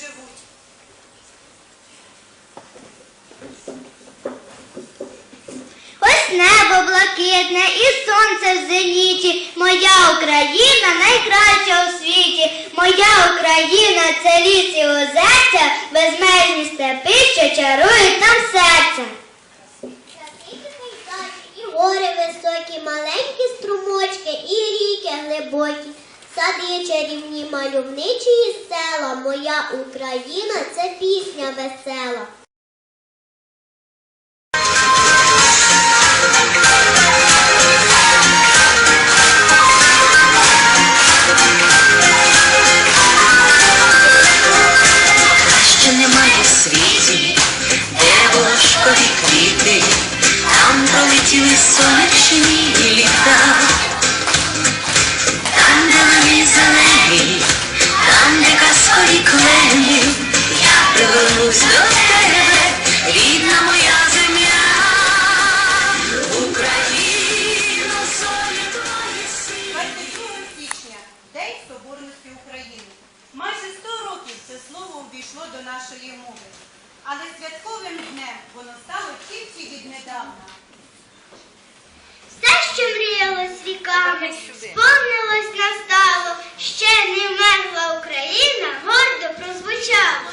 живуть. Ось небо блакитне і сонце в зеніті. Моя Україна найкраща у світі. Моя Україна це ліс і озерця, безмежні степи, що чарують нам серце. І гори високі, маленькі струмочки, і ріки глибокі. Сади чарівні, мальовничі села. Моя Україна це пісня весела. Увійшло до нашої мови. Але святковим днем воно стало тільки віднедавна. Все, що мріялось віками, сповнилось настало, ще не вмерла Україна, гордо прозвучало.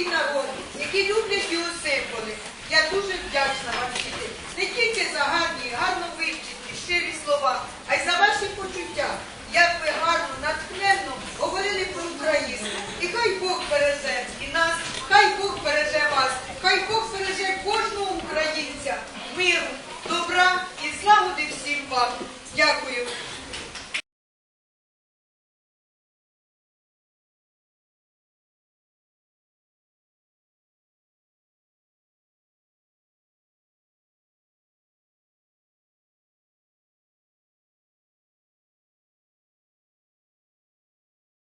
Свій народ, які люблять його символи. Я дуже вдячна вам, діти, не тільки за гарні, гарно вивчені, щирі слова, а й за ваші почуття. Як ви гарно, натхненно говорили про Україну. І хай Бог береже і нас, хай Бог береже вас, хай Бог береже кожного українця, миру, добра і злагоди всім вам. Дякую.